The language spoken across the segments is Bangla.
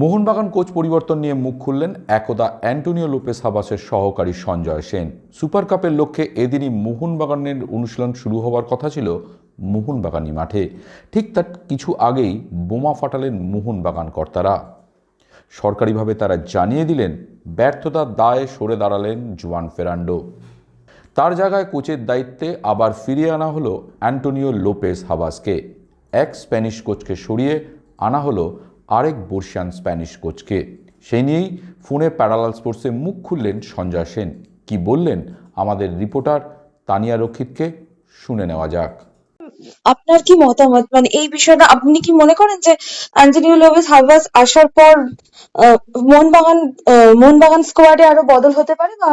মোহনবাগান কোচ পরিবর্তন নিয়ে মুখ খুললেন একদা অ্যান্টোনিও লোপেস হাবাসের সহকারী সঞ্জয় সেন। সুপার কাপের লক্ষ্যে এদিনই মোহনবাগানের অনুশীলন শুরু হওয়ার কথা ছিল মোহনবাগানি মাঠে। ঠিক তার কিছু আগেই বোমা ফাটালেন মোহনবাগান কর্তারা। সরকারিভাবে তারা জানিয়ে দিলেন ব্যর্থতার দায়ে সরে দাঁড়ালেন জুয়ান ফেরান্ডো। তার জায়গায় কোচের দায়িত্বে আবার ফিরিয়ে আনা হলো অ্যান্টোনিও লোপেস হাবাসকে। এক স্প্যানিশ কোচকে সরিয়ে আনা হলো আরেক বর্ষিয়ান স্প্যানিশ কোচকে। সেই নিয়েই ফোনে প্যারালাল স্পোর্টসে মুখ খুললেন সঞ্জয় সেন। কি বললেন আমাদের রিপোর্টার তানিয়া রক্ষিতকে? শুনে নেওয়া যাক। আপনার কি মতামত? মানে এই বিষয়টা আপনি কি মনে করেন যে অ্যাঞ্জেলিও লোপেস হাভাস আসার পর আহ, মোহনবাগান আহ, মোহনবাগান স্কোয়াডে আরও বদল হতে পারে বা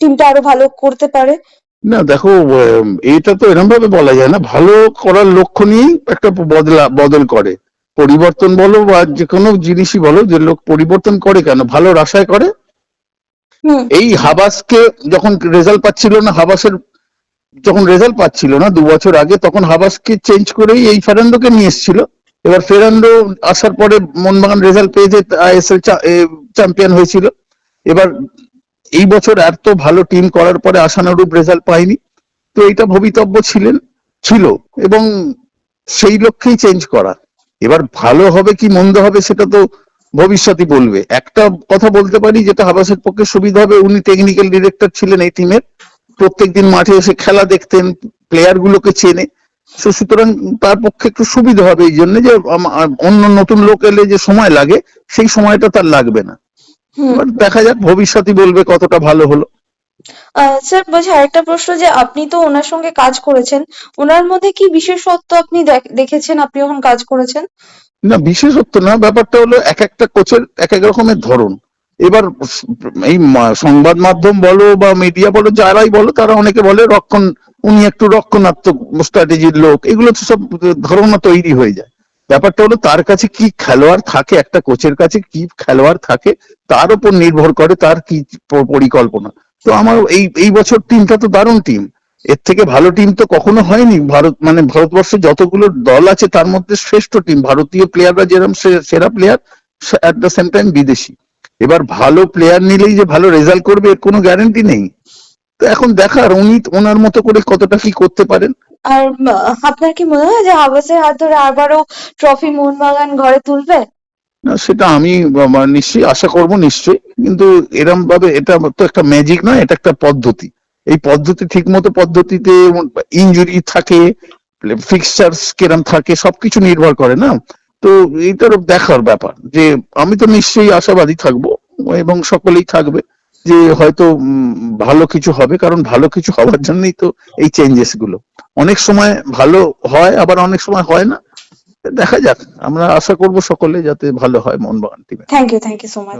টিমটা আরও ভালো করতে পারে? না দেখো এটা তো এরকম ভাবে বলা যায় না। ভালো করার লক্ষ্য নিয়েই একটা বদলা বদল করে। পরিবর্তন বলো বা যে কোনো জিনিসই বলো যে লোক পরিবর্তন করে কেন? ভালো আশায় করে? এই হাবাসকে যখন রেজাল্ট পাচ্ছিল না হাবাসের যখন রেজাল্ট পাচ্ছিল না দু বছর আগে তখন হাবাসকে চেঞ্জ করেই এই ফেরান্ডোকে নিয়ে এসেছিল। এবার ফেরান্ডো আসার পরে মোহনবাগান রেজাল্ট পেয়েছে আইএসএল চ্যাম্পিয়ন হয়েছিল। এবার এই বছর এত ভালো টিম করার পরে আশানুরূপ রেজাল্ট পায়নি। তো এটা ভবিতব্য ছিলেন ছিল এবং সেই লক্ষ্যেই চেঞ্জ করা। এবার ভালো হবে কি মন্দ হবে সেটা তো ভবিষ্যতই বলবে। একটা কথা বলতে পারি যেটা হাবাসের পক্ষে সুবিধা হবে উনি টেকনিক্যাল ডিরেক্টর ছিলেন এই টিমের প্রত্যেকদিন মাঠে এসে খেলা দেখতেন প্লেয়ার গুলোকে চেনে। সুতরাং তার পক্ষে একটু সুবিধা হবে এই জন্য যে অন্য নতুন লোক এলে যে সময় লাগে সেই সময়টা তার লাগবে না। দেখা যাক ভবিষ্যতই বলবে কতটা ভালো হলো। স্যার বলছি আরেকটা প্রশ্ন যে আপনি তো ওনার সঙ্গে কাজ করেছেন, ওনার মধ্যে কি বিশেষত্ব আপনি দেখ- দেখেছেন? আপনি যখন কাজ করেছেন? না, বিশেষত্ব না, ব্যাপারটা হলো এক একটা কোচের এক এক রকমের ধরন। এবার এই সংবাদ মাধ্যম বলো বা মিডিয়া বলো, যারাই বলো, তারা অনেকে বলে রক্ষণ, উনি একটু রক্ষণাত্মক স্ট্র্যাটেজির লোক। এগুলো তো সব ধারণা তৈরি হয়ে যায়। ব্যাপারটা হলো তার কাছে কি খেলোয়াড় থাকে, একটা কোচের কাছে কি খেলোয়াড় থাকে, তার উপর নির্ভর করে তার কি পরিকল্পনা। তো আমার এই এই বছর টিমটা তো দারুণ টিম এর থেকে ভালো টিম তো কখনো হয়নি। ভারত মানে ভারতবর্ষে যতগুলো দল আছে, তার মধ্যে শ্রেষ্ঠ টিম ভারতীয় প্লেয়াররা যেরকম সেরা player at the same time বিদেশি। এবার ভালো প্লেয়ার নিলেই যে ভালো রেজাল্ট করবে, এর কোনো গ্যারান্টি নেই। তো এখন দেখার, উনি, ওনার মতো করে কতটা কি করতে পারেন? আর আপনার কি মনে হয় যে হাভাসের হাত ধরে আবারও ট্রফি মোহনবাগান ঘরে তুলবে? না, সেটা আমি নিশ্চয়ই আশা করব নিশ্চয়ই, কিন্তু এরম ভাবে এটা তো একটা ম্যাজিক নয়, এটা একটা পদ্ধতি। এই পদ্ধতি ঠিক মতো পদ্ধতিতে ইনজুরি থাকে ফিক্সচার্স কিরম থাকে, সবকিছু নির্ভর করে না। তো এইটার দেখার ব্যাপার, যে আমি তো নিশ্চয়ই আশাবাদী থাকব, এবং সকলেই থাকবে, যে হয়তো ভালো কিছু হবে, কারণ ভালো কিছু হওয়ার জন্যই তো এই চেঞ্জেসগুলো। অনেক সময় ভালো হয়, আবার অনেক সময় হয় না। দেখা যাক। আমরা আশা করব সকলে যাতে ভালো হয় মোহনবাগান টিমে thank you thank you so much